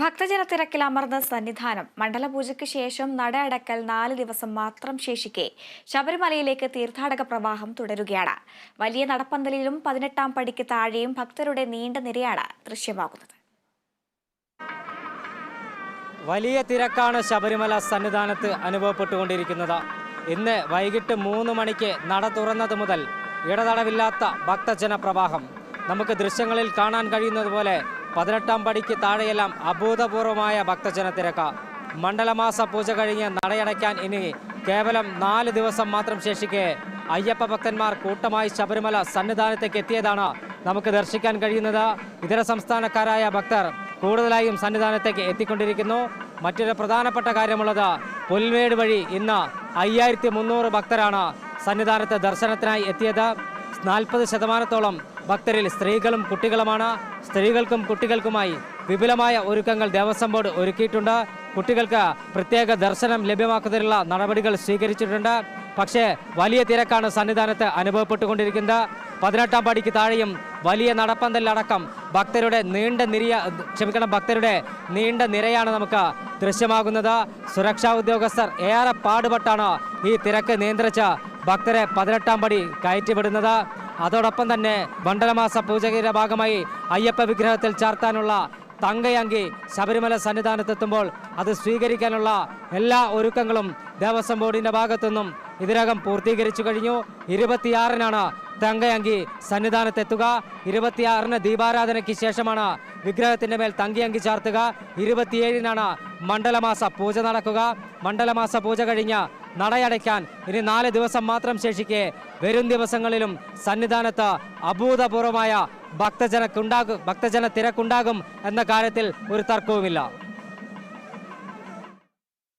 ഭക്തജനത്തിരക്കിൽ അമർന്ന സന്നിധാനം. മണ്ഡലപൂജയ്ക്ക് ശേഷം നട അടക്കൽ നാല് ദിവസം മാത്രം ശേഷിക്കെ ശബരിമലയിലേക്ക് തീർത്ഥാടക പ്രവാഹം തുടരുകയാണ്. വലിയ നടപ്പന്തലിലും പതിനെട്ടാം പടിക്ക് താഴെയും ഭക്തരുടെ നീണ്ട നിരയാണ് ദൃശ്യമാകുന്നത്. വലിയ തിരക്കാണ് ശബരിമല സന്നിധാനത്ത് അനുഭവപ്പെട്ടുകൊണ്ടിരിക്കുന്നത്. ഇന്ന് വൈകിട്ട് മൂന്ന് മണിക്ക് നട തുറന്നത് മുതൽ ഇടതടവില്ലാത്ത ഭക്തജന പ്രവാഹം നമുക്ക് ദൃശ്യങ്ങളിൽ കാണാൻ കഴിയുന്നത് പോലെ പതിനെട്ടാം പടിക്ക് താഴെയെല്ലാം അഭൂതപൂർവമായ ഭക്തജന മണ്ഡലമാസ പൂജ കഴിഞ്ഞ് നടയടയ്ക്കാൻ ഇനി കേവലം നാല് ദിവസം മാത്രം ശേഷിക്കെ അയ്യപ്പ ഭക്തന്മാർ കൂട്ടമായി ശബരിമല സന്നിധാനത്തേക്ക് എത്തിയതാണ് നമുക്ക് ദർശിക്കാൻ കഴിയുന്നത്. ഇതര സംസ്ഥാനക്കാരായ ഭക്തർ കൂടുതലായും സന്നിധാനത്തേക്ക് എത്തിക്കൊണ്ടിരിക്കുന്നു. മറ്റൊരു പ്രധാനപ്പെട്ട കാര്യമുള്ളത് പുൽമേട് വഴി ഇന്ന് അയ്യായിരത്തി മുന്നൂറ് ഭക്തരാണ് സന്നിധാനത്ത് ദർശനത്തിനായി എത്തിയത്. നാൽപ്പത് ശതമാനത്തോളം ഭക്തരിൽ സ്ത്രീകളും കുട്ടികളുമാണ്. സ്ത്രീകൾക്കും കുട്ടികൾക്കുമായി വിപുലമായ ഒരുക്കങ്ങൾ ദേവസ്വം ബോർഡ് ഒരുക്കിയിട്ടുണ്ട്. കുട്ടികൾക്ക് പ്രത്യേക ദർശനം ലഭ്യമാക്കുന്നതിനുള്ള നടപടികൾ സ്വീകരിച്ചിട്ടുണ്ട്. പക്ഷേ വലിയ തിരക്കാണ് സന്നിധാനത്ത് അനുഭവപ്പെട്ടുകൊണ്ടിരിക്കുന്നത്. പതിനെട്ടാം പടിക്ക് താഴെയും വലിയ നടപ്പന്തലിലടക്കം ഭക്തരുടെ നീണ്ട നിരയ ക്ഷമിക്കണം ഭക്തരുടെ നീണ്ട നിരയാണ് നമുക്ക് ദൃശ്യമാകുന്നത്. സുരക്ഷാ ഉദ്യോഗസ്ഥർ ഏറെ പാടുപെട്ടാണ് ഈ തിരക്ക് നിയന്ത്രിച്ച് ഭക്തരെ പതിനെട്ടാം പടി കയറ്റിവിടുന്നത്. അതോടൊപ്പം തന്നെ മണ്ഡലമാസ പൂജയുടെ ഭാഗമായി അയ്യപ്പ വിഗ്രഹത്തിൽ ചാർത്താനുള്ള തങ്കയങ്കി ശബരിമല സന്നിധാനത്തെത്തുമ്പോൾ അത് സ്വീകരിക്കാനുള്ള എല്ലാ ഒരുക്കങ്ങളും ദേവസ്വം ബോർഡിന്റെ ഭാഗത്തുനിന്നും ഇതിനകം പൂർത്തീകരിച്ചു കഴിഞ്ഞു. ഇരുപത്തിയാറിനാണ് തങ്കയങ്കി സന്നിധാനത്തെത്തുക. ഇരുപത്തിയാറിന് ദീപാരാധനയ്ക്ക് ശേഷമാണ് വിഗ്രഹത്തിന്റെ മേൽ തങ്കിയങ്കി ചാർത്തുക. ഇരുപത്തിയേഴിനാണ് മണ്ഡലമാസ പൂജ നടക്കുക. മണ്ഡലമാസ പൂജ കഴിഞ്ഞ് നടയടയ്ക്കാൻ ഇനി നാല് ദിവസം മാത്രം ശേഷിക്കെ വരും ദിവസങ്ങളിലും സന്നിധാനത്ത് അഭൂതപൂർവമായ ഭക്തജനക്കുണ്ടാകും ഭക്തജന തിരക്കുണ്ടാകും എന്ന കാര്യത്തിൽ ഒരു തർക്കവുമില്ല.